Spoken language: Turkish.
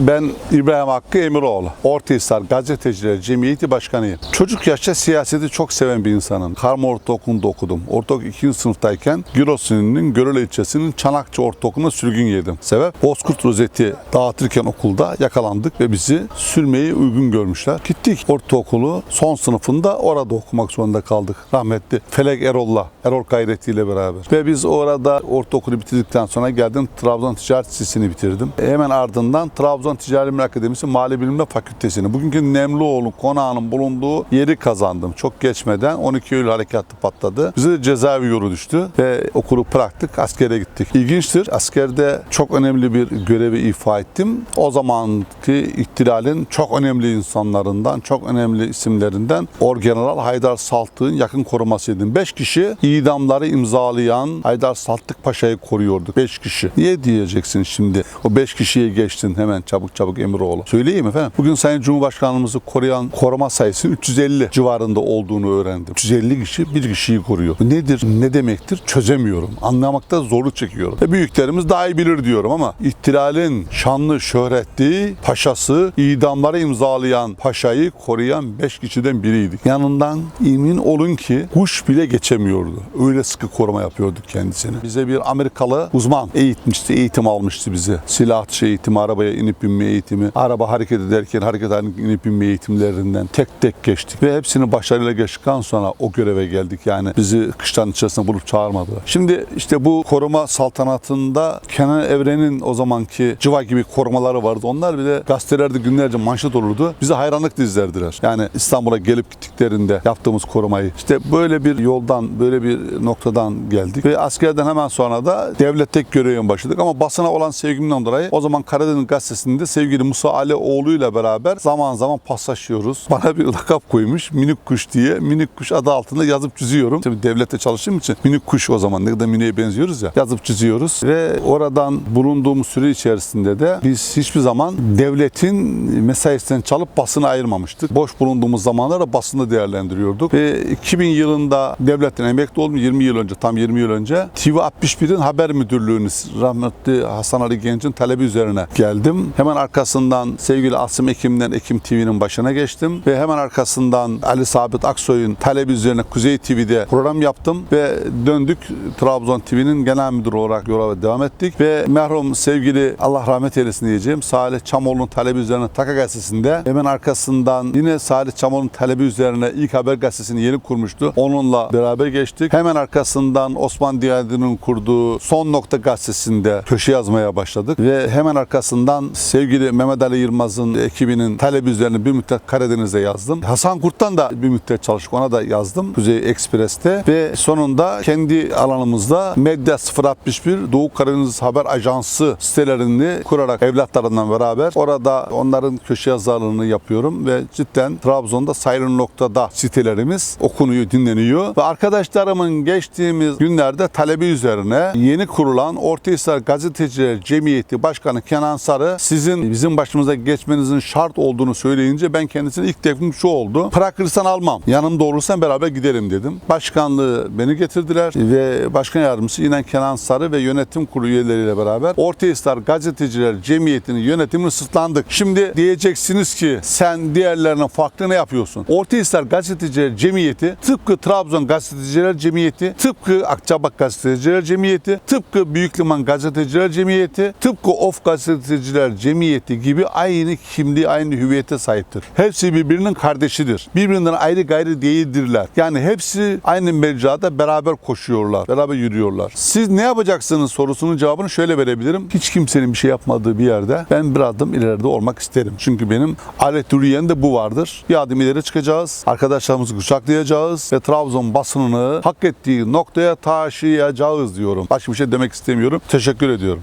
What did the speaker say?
Ben İbrahim Hakkı Emiroğlu. Ortahisar Gazeteciler Cemiyeti Başkanıyım. Çocuk yaşta siyaseti çok seven bir insanım. Karma Ortaokulu'nda okudum. Ortaokul 2. sınıftayken Giresun'un Görele ilçesinin Çanakçı Ortaokulu'na sürgün yedim. Sebep Bozkurt rozeti dağıtırken okulda yakalandık ve bizi sürmeyi uygun görmüşler. Gittik ortaokulu son sınıfında orada okumak zorunda kaldık. Rahmetli Felek Erol'la, Erol Gayretli ile beraber. Ve biz orada ortaokulu bitirdikten sonra geldim Trabzon Ticaret Lisesi'ni bitirdim. Hemen ardından Trabzon Ticari Bilimler Akademisi Mali Bilimler Fakültesini, bugünkü Nemlioğlu konağının bulunduğu yeri kazandım. Çok geçmeden 12 Eylül harekatı patladı. Bize de cezaevi yolu düştü ve okulu bıraktık, askere gittik. İlginçtir, askerde çok önemli bir görevi ifa ettim. O zamanki ihtilalin çok önemli insanlarından, çok önemli isimlerinden Orgeneral Haydar Saltık'ın yakın korumasıydım. 5 kişi idamları imzalayan Haydar Saltık Paşa'yı koruyorduk. 5 kişi. Niye diyeceksin şimdi? O 5 kişiye geçtin hemen çabuk çabuk Emiroğlu. Söyleyeyim efendim. Bugün Sayın Cumhurbaşkanımızı koruyan koruma sayısı 350 civarında olduğunu öğrendim. 350 kişi bir kişiyi koruyor. Bu nedir? Ne demektir? Çözemiyorum. Anlamakta zorluk çekiyorum. Ve büyüklerimiz daha iyi bilir diyorum ama ihtilalin şanlı şöhretli paşası idamları imzalayan paşayı koruyan 5 kişiden biriydik. Yanından emin olun ki kuş bile geçemiyordu. Öyle sıkı koruma yapıyorduk kendisini. Bize bir Amerikalı uzman eğitmişti, eğitim almıştı bizi. Silah atışı eğitimi, arabaya inip binme eğitimi, araba hareket ederken hareket halinde inip binme eğitimlerinden tek tek geçtik. Ve hepsini başarıyla geçtikten sonra o göreve geldik. Yani bizi kışların içerisinde bulup çağırmadılar. Şimdi işte bu koruma saltanatında Kenan Evren'in o zamanki civa gibi korumaları vardı. Onlar bile gazetelerde günlerce manşet olurdu. Bize hayranlık dizlerdiler. Yani İstanbul'a gelip gittiklerinde yaptığımız korumayı. İşte böyle bir yoldan, böyle bir noktadan geldik. Ve askerden hemen sonra da devlette görevine başladık. Ama basına olan sevgimden dolayı o zaman Karadeniz Gazetesi'nde sevgili Musa Ali Oğlu ile beraber zaman zaman paslaşıyoruz. Bana bir lakap koymuş minik kuş diye. Minik kuş adı altında yazıp çiziyorum. Şimdi devlette çalıştığım için minik kuş o zaman ne kadar miniye benziyoruz ya. Yazıp çiziyoruz ve oradan bulunduğumuz süre içerisinde de biz hiçbir zaman devletin mesaisinden çalıp basını ayırmamıştık. Boş bulunduğumuz zamanlarda basını değerlendiriyorduk. Ve 2000 yılında devletten emekli oldum 20 yıl önce tam 20 yıl önce TV 61'in haber müdürlüğünü rahmetli Hasan Ali Genç'in talebi üzerine geldim. Hemen arkasından sevgili Asım Ekim'den Ekim TV'nin başına geçtim ve hemen arkasından Ali Sabit Aksoy'un talebi üzerine Kuzey TV'de program yaptım ve döndük Trabzon TV'nin genel müdürü olarak yola devam ettik ve merhum sevgili Allah rahmet eylesin diyeceğim Salih Çamoğlu'nun talebi üzerine Taka Gazetesi'nde hemen arkasından yine Salih Çamoğlu'nun talebi üzerine ilk haber gazetesini yeni kurmuştu. Onunla beraber geçtik. Hemen arkasından Osman Diyadi'nin kurduğu Son Nokta Gazetesi'nde köşe yazmaya başladık ve hemen arkasından sevgili Mehmet Ali Yılmaz'ın ekibinin talebi üzerine bir müddet Karadeniz'de yazdım. Hasan Kurt'tan da bir müddet çalıştık. Ona da yazdım. Kuzey Ekspres'te ve sonunda kendi alanımızda Medya 061 Doğu Karadeniz Haber Ajansı sitelerini kurarak evlatlarından beraber orada onların köşe yazarlığını yapıyorum ve cidden Trabzon'da sayılı noktada sitelerimiz okunuyor, dinleniyor ve arkadaşlarımın geçtiğimiz günlerde talebi üzerine yeni kurulan Ortahisar Gazeteciler Cemiyeti Başkanı Kenan Sarı sizin bizim başımıza geçmenizin şart olduğunu söyleyince ben kendisine ilk teklifim şu oldu. Bırakırsan almam. Yanımda olursan beraber gidelim dedim. Başkanlığı beni getirdiler ve başkan yardımcısı yine Kenan Sarı ve yönetim kurulu üyeleriyle beraber Ortahisar Gazeteciler Cemiyeti'nin yönetimini sırtlandık. Şimdi diyeceksiniz ki sen diğerlerine farklı ne yapıyorsun? Ortahisar Gazeteciler Cemiyeti tıpkı Trabzon Gazeteciler Cemiyeti, tıpkı Akçabat Gazeteciler Cemiyeti, tıpkı Büyükliman Gazeteciler Cemiyeti, tıpkı Of Gazeteciler Cemiyeti gibi aynı kimliği, aynı hüviyete sahiptir. Hepsi birbirinin kardeşidir. Birbirinden ayrı gayrı değildirler. Yani hepsi aynı mecrada beraber koşuyorlar, beraber yürüyorlar. Siz ne yapacaksınız sorusunun cevabını şöyle verebilirim. Hiç kimsenin bir şey yapmadığı bir yerde ben bir adım ileride olmak isterim. Çünkü benim alet de bu vardır. Bir adım ileri çıkacağız. Arkadaşlarımızı kucaklayacağız ve Trabzon basınını hak ettiği noktaya taşıyacağız diyorum. Başka bir şey demek istemiyorum. Teşekkür ediyorum.